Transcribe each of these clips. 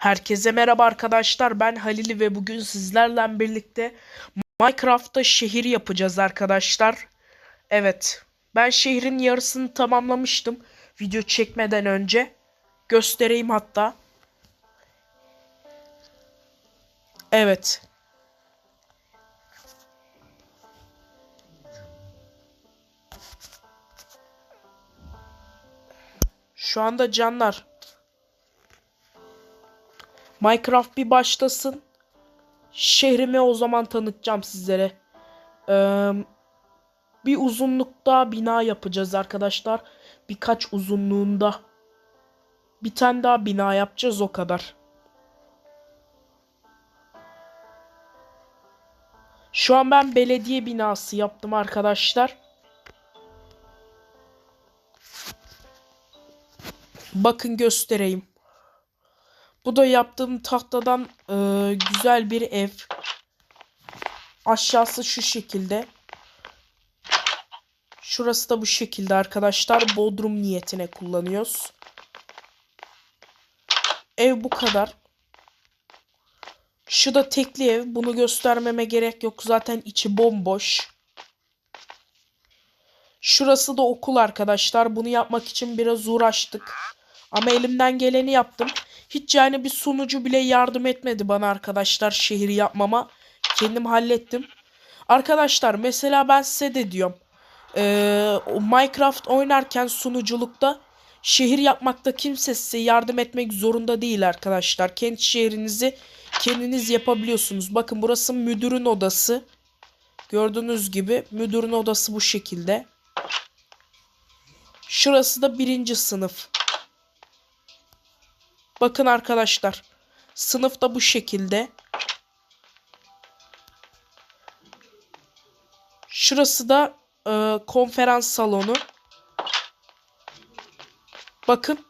Herkese merhaba arkadaşlar. Ben Halil ve bugün sizlerle birlikte Minecraft'ta şehir yapacağız arkadaşlar. Evet. Ben şehrin yarısını tamamlamıştım. Video çekmeden önce. Göstereyim hatta. Evet. Şu anda canlar. Minecraft bir başlasın. Şehrimi o zaman tanıtacağım sizlere. Ee, bir uzunlukta bina yapacağız arkadaşlar. Birkaç uzunluğunda. Bir tane daha bina yapacağız o kadar. Şu an ben belediye binası yaptım arkadaşlar. Bakın göstereyim. Bu da yaptığım tahtadan e, güzel bir ev. Aşağısı şu şekilde. Şurası da bu şekilde arkadaşlar. Bodrum niyetine kullanıyoruz. Ev bu kadar. Şu da tekli ev. Bunu göstermeme gerek yok. Zaten içi bomboş. Şurası da okul arkadaşlar. Bunu yapmak için biraz uğraştık. Ama elimden geleni yaptım. Hiç yani bir sunucu bile yardım etmedi bana arkadaşlar şehri yapmama. Kendim hallettim. Arkadaşlar mesela ben size de diyorum. Ee, Minecraft oynarken sunuculukta şehir yapmakta kimse size yardım etmek zorunda değil arkadaşlar. Kendi şehrinizi kendiniz yapabiliyorsunuz. Bakın burası müdürün odası. Gördüğünüz gibi müdürün odası bu şekilde. Şurası da birinci sınıf. Bakın arkadaşlar. Sınıfta bu şekilde. Şurası da e, konferans salonu. Bakın.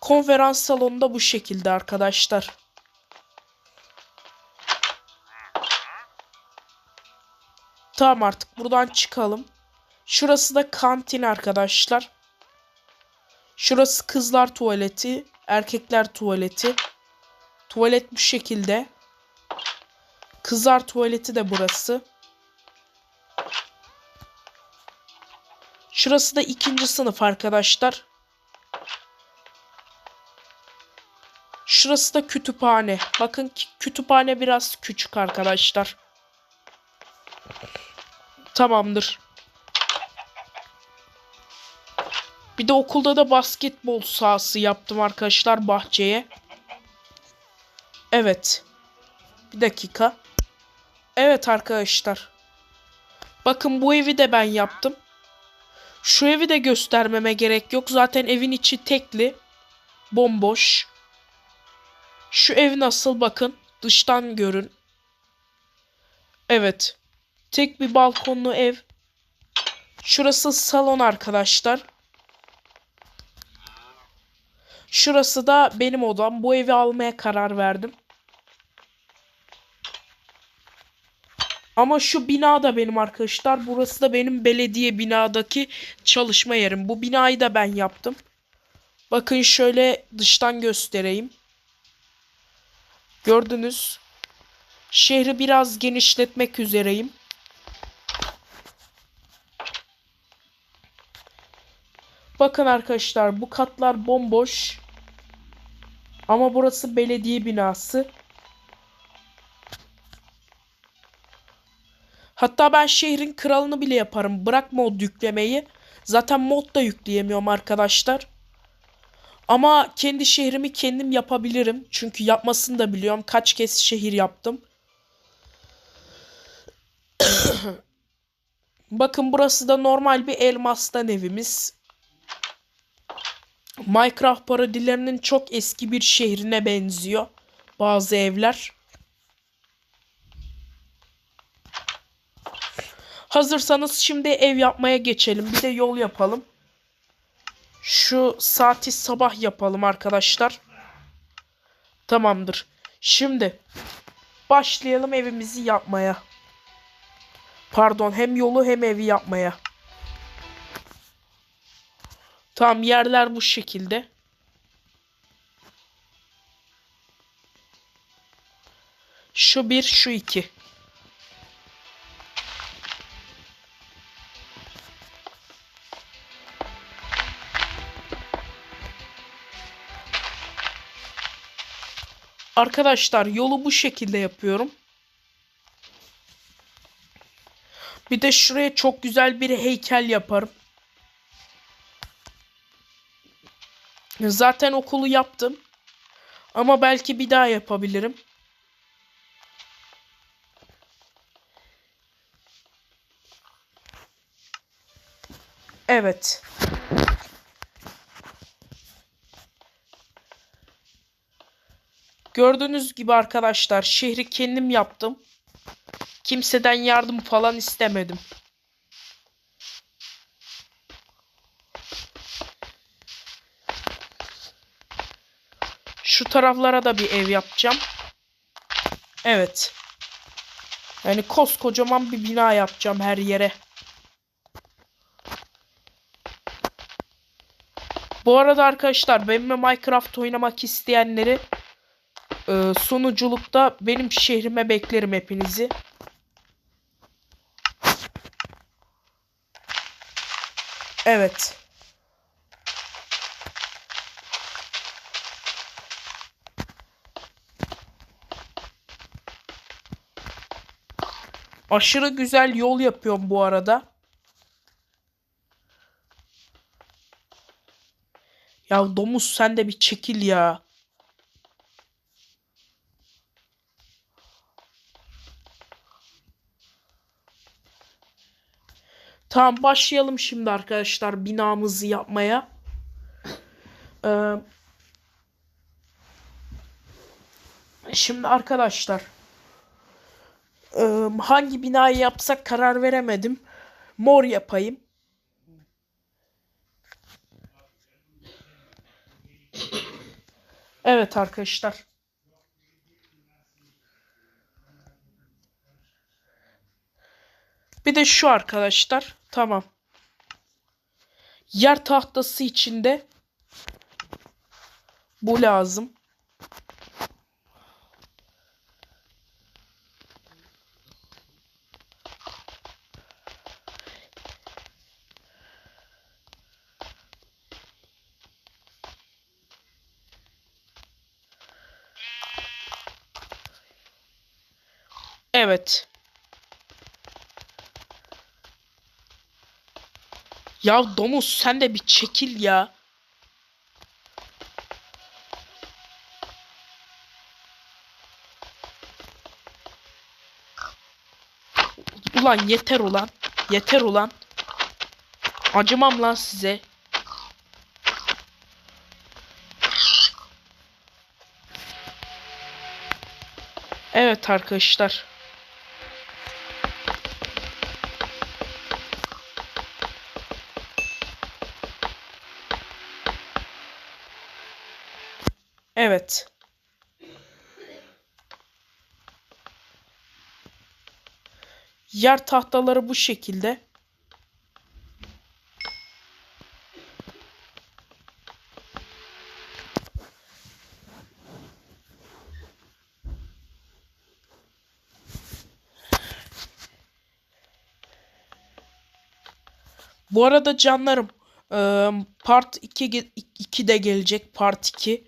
Konferans salonu da bu şekilde arkadaşlar. Tamam artık buradan çıkalım. Şurası da kantin arkadaşlar. Şurası kızlar tuvaleti, erkekler tuvaleti. Tuvalet bu şekilde. Kızlar tuvaleti de burası. Şurası da ikinci sınıf arkadaşlar. Şurası da kütüphane. Bakın kütüphane biraz küçük arkadaşlar. Tamamdır. Bir de okulda da basketbol sahası yaptım arkadaşlar bahçeye. Evet. Bir dakika. Evet arkadaşlar. Bakın bu evi de ben yaptım. Şu evi de göstermeme gerek yok. Zaten evin içi tekli. Bomboş. Şu ev nasıl bakın. Dıştan görün. Evet. Tek bir balkonlu ev. Şurası salon arkadaşlar. Şurası da benim odam. Bu evi almaya karar verdim. Ama şu bina da benim arkadaşlar. Burası da benim belediye binadaki çalışma yerim. Bu binayı da ben yaptım. Bakın şöyle dıştan göstereyim. Gördünüz. Şehri biraz genişletmek üzereyim. Bakın arkadaşlar bu katlar bomboş. Ama burası belediye binası. Hatta ben şehrin kralını bile yaparım. Bırak mod yüklemeyi. Zaten mod da yükleyemiyorum arkadaşlar. Ama kendi şehrimi kendim yapabilirim. Çünkü yapmasını da biliyorum. Kaç kez şehir yaptım. Bakın burası da normal bir elmastan evimiz. Minecraft parodilerinin çok eski bir şehrine benziyor. Bazı evler. Hazırsanız şimdi ev yapmaya geçelim. Bir de yol yapalım. Şu saati sabah yapalım arkadaşlar. Tamamdır. Şimdi başlayalım evimizi yapmaya. Pardon hem yolu hem evi yapmaya. Tamam yerler bu şekilde. Şu bir, şu iki. Arkadaşlar yolu bu şekilde yapıyorum. Bir de şuraya çok güzel bir heykel yaparım. Zaten okulu yaptım. Ama belki bir daha yapabilirim. Evet. Gördüğünüz gibi arkadaşlar şehri kendim yaptım. Kimseden yardım falan istemedim. Şu taraflara da bir ev yapacağım. Evet. Yani koskocaman bir bina yapacağım her yere. Bu arada arkadaşlar benimle Minecraft oynamak isteyenleri e, sunuculukta benim şehrime beklerim hepinizi. Evet. Aşırı güzel yol yapıyorum bu arada. Ya domuz sen de bir çekil ya. Tamam başlayalım şimdi arkadaşlar binamızı yapmaya. Ee, şimdi arkadaşlar hangi binayı yapsak karar veremedim. Mor yapayım. Evet arkadaşlar. Bir de şu arkadaşlar. Tamam. Yer tahtası içinde bu lazım. Evet. Ya domuz sen de bir çekil ya. Ulan yeter ulan. Yeter ulan. Acımam lan size. Evet arkadaşlar. Evet. Yer tahtaları bu şekilde. Bu arada canlarım eee, part 2, ge- 2 de gelecek part 2.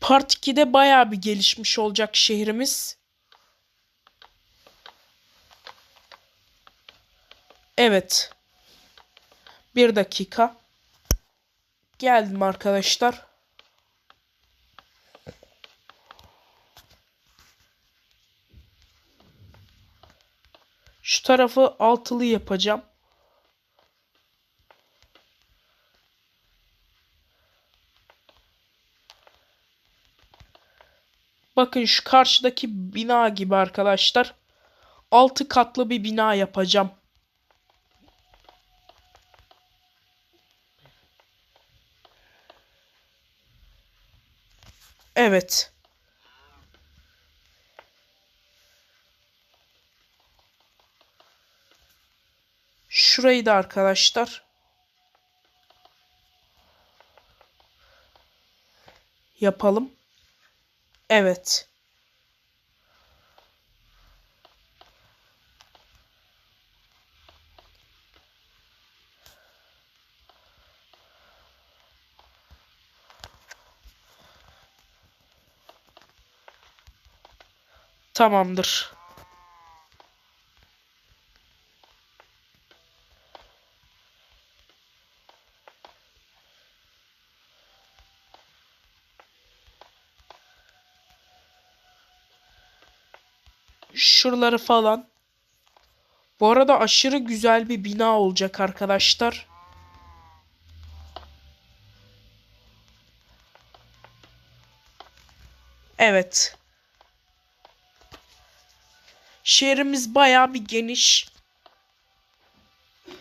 Part 2'de bayağı bir gelişmiş olacak şehrimiz. Evet. Bir dakika. Geldim arkadaşlar. Şu tarafı altılı yapacağım. Bakın şu karşıdaki bina gibi arkadaşlar. Altı katlı bir bina yapacağım. Evet. Şurayı da arkadaşlar yapalım. Evet. Tamamdır. Şuraları falan. Bu arada aşırı güzel bir bina olacak arkadaşlar. Evet. Şehrimiz bayağı bir geniş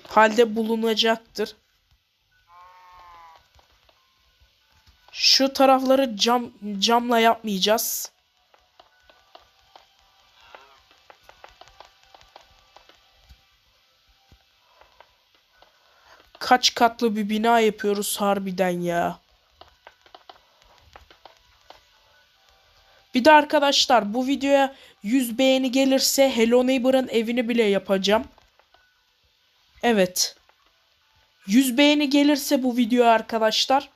halde bulunacaktır. Şu tarafları cam camla yapmayacağız. Kaç katlı bir bina yapıyoruz harbiden ya. Bir de arkadaşlar bu videoya 100 beğeni gelirse Hello Neighbor'ın evini bile yapacağım. Evet. 100 beğeni gelirse bu videoya arkadaşlar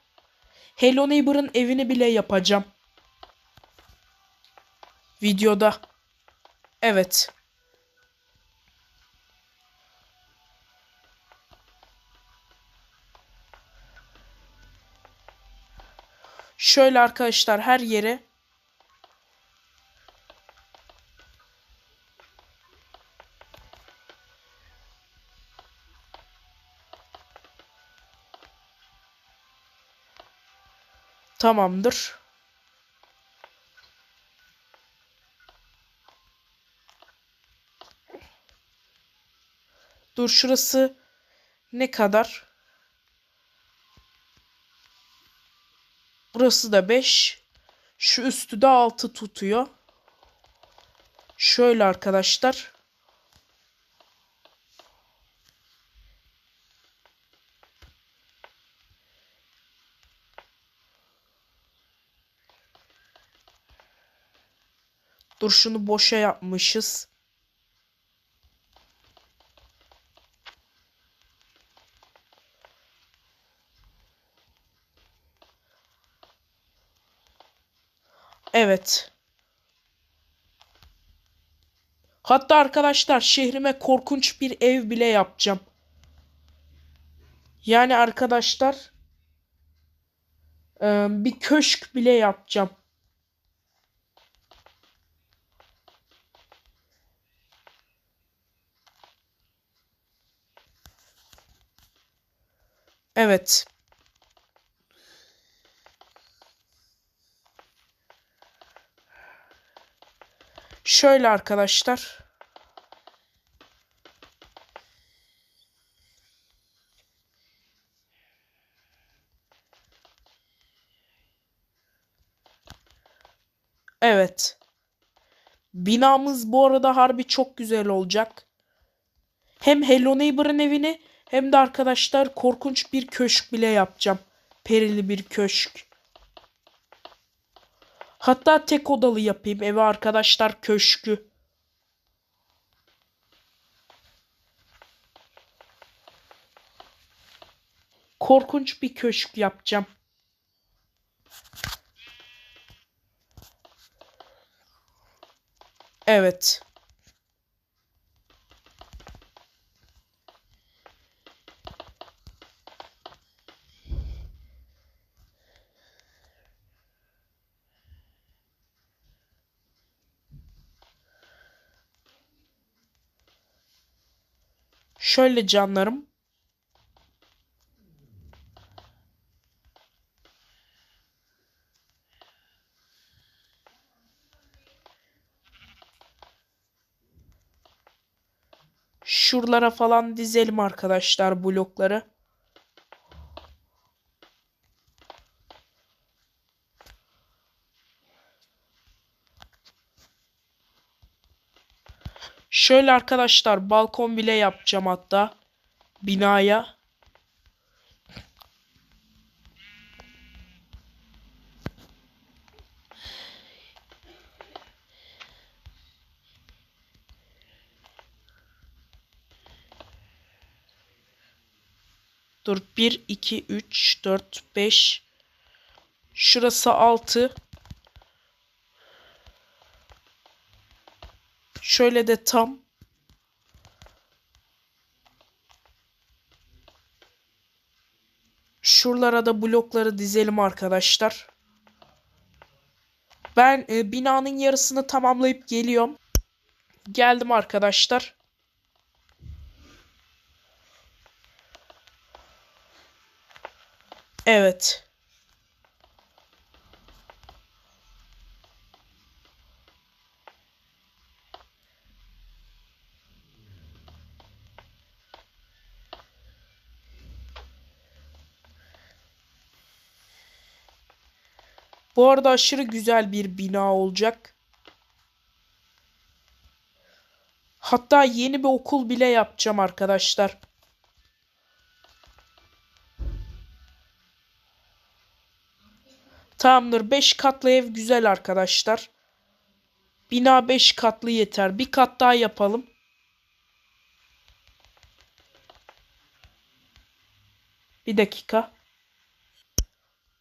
Hello Neighbor'ın evini bile yapacağım. Videoda. Evet. Şöyle arkadaşlar her yere Tamamdır. Dur şurası ne kadar? Burası da 5. Şu üstü de 6 tutuyor. Şöyle arkadaşlar. Dur şunu boşa yapmışız. Evet. Hatta arkadaşlar şehrime korkunç bir ev bile yapacağım. Yani arkadaşlar bir köşk bile yapacağım. Evet. Şöyle arkadaşlar. Evet. Binamız bu arada harbi çok güzel olacak. Hem Hello Neighbor'ın evini hem de arkadaşlar korkunç bir köşk bile yapacağım. Perili bir köşk. Hatta tek odalı yapayım eve arkadaşlar köşkü. Korkunç bir köşk yapacağım. Evet. Şöyle canlarım. Şuralara falan dizelim arkadaşlar blokları. Şöyle arkadaşlar balkon bile yapacağım hatta binaya. Dur 1 2 3 4 5 Şurası 6 Şöyle de tam. Şuralara da blokları dizelim arkadaşlar. Ben e, binanın yarısını tamamlayıp geliyorum. Geldim arkadaşlar. Evet. Bu arada aşırı güzel bir bina olacak. Hatta yeni bir okul bile yapacağım arkadaşlar. Tamamdır. 5 katlı ev güzel arkadaşlar. Bina 5 katlı yeter. Bir kat daha yapalım. Bir dakika.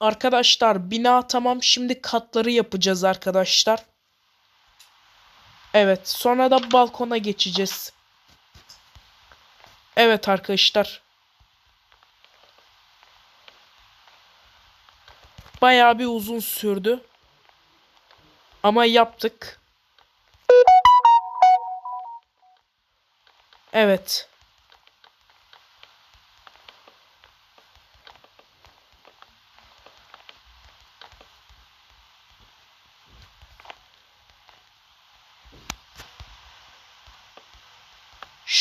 Arkadaşlar bina tamam. Şimdi katları yapacağız arkadaşlar. Evet. Sonra da balkona geçeceğiz. Evet arkadaşlar. Bayağı bir uzun sürdü. Ama yaptık. Evet.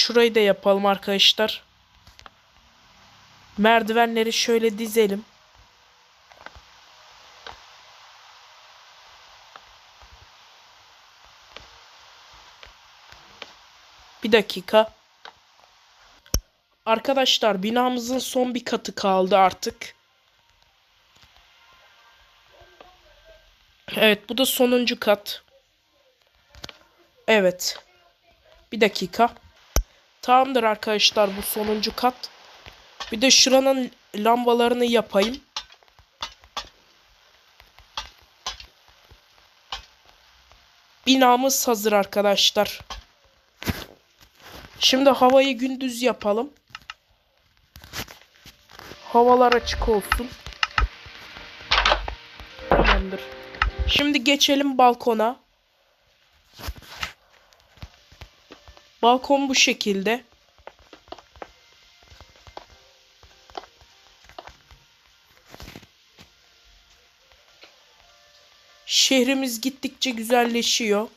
Şurayı da yapalım arkadaşlar. Merdivenleri şöyle dizelim. Bir dakika. Arkadaşlar binamızın son bir katı kaldı artık. Evet bu da sonuncu kat. Evet. Bir dakika. Tamamdır arkadaşlar bu sonuncu kat. Bir de şuranın lambalarını yapayım. Binamız hazır arkadaşlar. Şimdi havayı gündüz yapalım. Havalar açık olsun. Tamamdır. Şimdi geçelim balkona. Balkon bu şekilde. Şehrimiz gittikçe güzelleşiyor.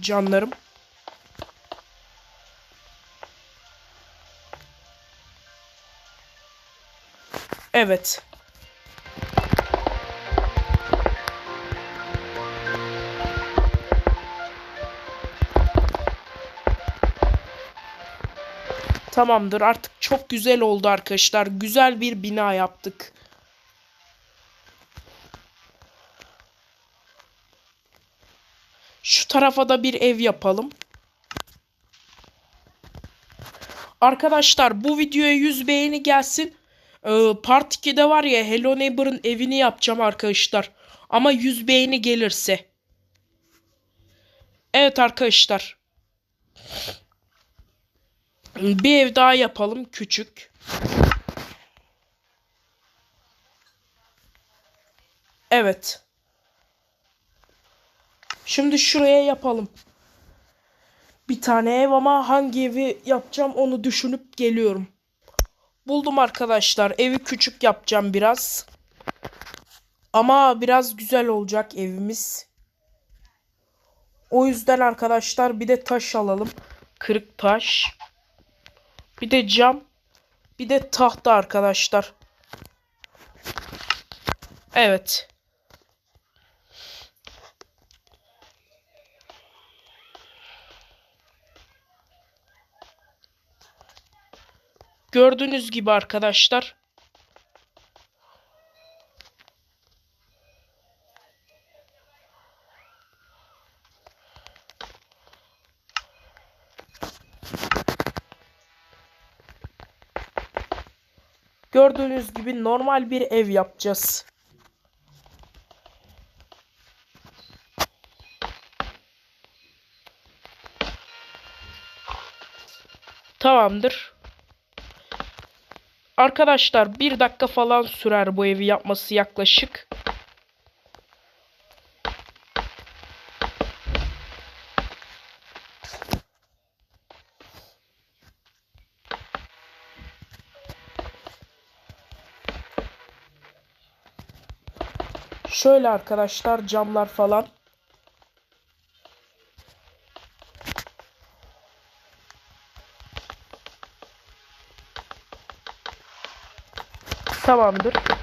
Canlarım. Evet. Tamamdır. Artık çok güzel oldu arkadaşlar. Güzel bir bina yaptık. Şu tarafa da bir ev yapalım. Arkadaşlar bu videoya 100 beğeni gelsin. Ee, part 2'de var ya Hello Neighbor'ın evini yapacağım arkadaşlar. Ama 100 beğeni gelirse. Evet arkadaşlar. Bir ev daha yapalım küçük. Evet. Şimdi şuraya yapalım. Bir tane ev ama hangi evi yapacağım onu düşünüp geliyorum. Buldum arkadaşlar. Evi küçük yapacağım biraz. Ama biraz güzel olacak evimiz. O yüzden arkadaşlar bir de taş alalım. Kırık taş. Bir de cam. Bir de tahta arkadaşlar. Evet. Gördüğünüz gibi arkadaşlar. Gördüğünüz gibi normal bir ev yapacağız. Tamamdır. Arkadaşlar bir dakika falan sürer bu evi yapması yaklaşık. Şöyle arkadaşlar camlar falan. Tamamdır.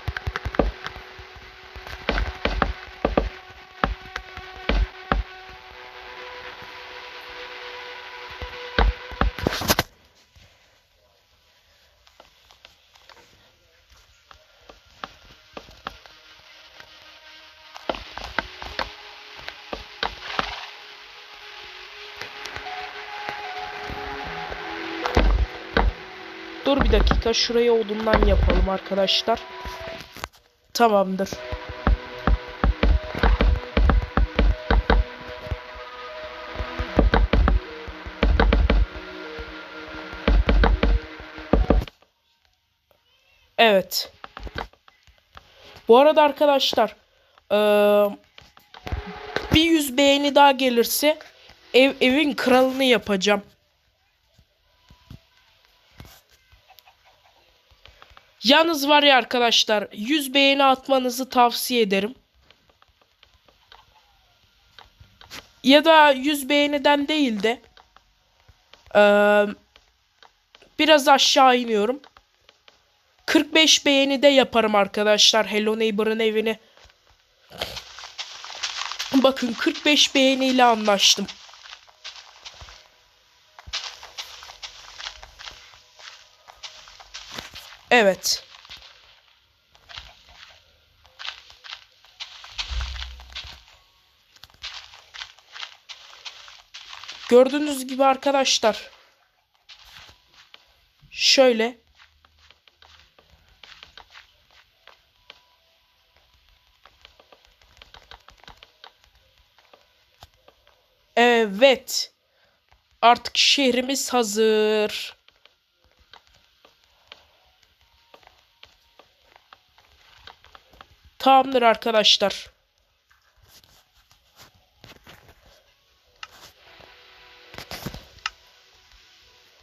Dakika şurayı odundan yapalım arkadaşlar. Tamamdır. Evet. Bu arada arkadaşlar eee, bir yüz beğeni daha gelirse ev evin kralını yapacağım. Yalnız var ya arkadaşlar 100 beğeni atmanızı tavsiye ederim. Ya da 100 beğeniden değil de eee, biraz aşağı iniyorum. 45 beğeni de yaparım arkadaşlar Hello Neighbor'ın evini. Bakın 45 beğeniyle anlaştım. Evet. Gördüğünüz gibi arkadaşlar. Şöyle. Evet. Artık şehrimiz hazır. Tamamdır arkadaşlar.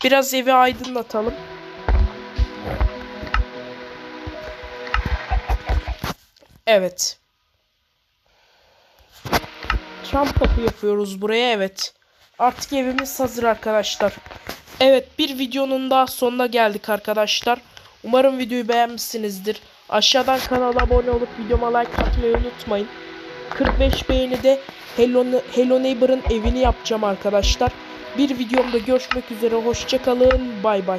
Biraz evi aydınlatalım. Evet. Çam kapı yapıyoruz buraya evet. Artık evimiz hazır arkadaşlar. Evet bir videonun daha sonuna geldik arkadaşlar. Umarım videoyu beğenmişsinizdir. Aşağıdan kanala abone olup videoma like atmayı unutmayın. 45 beğeni de Hello, Hello Neighbor'ın evini yapacağım arkadaşlar. Bir videomda görüşmek üzere. Hoşçakalın. Bay bay.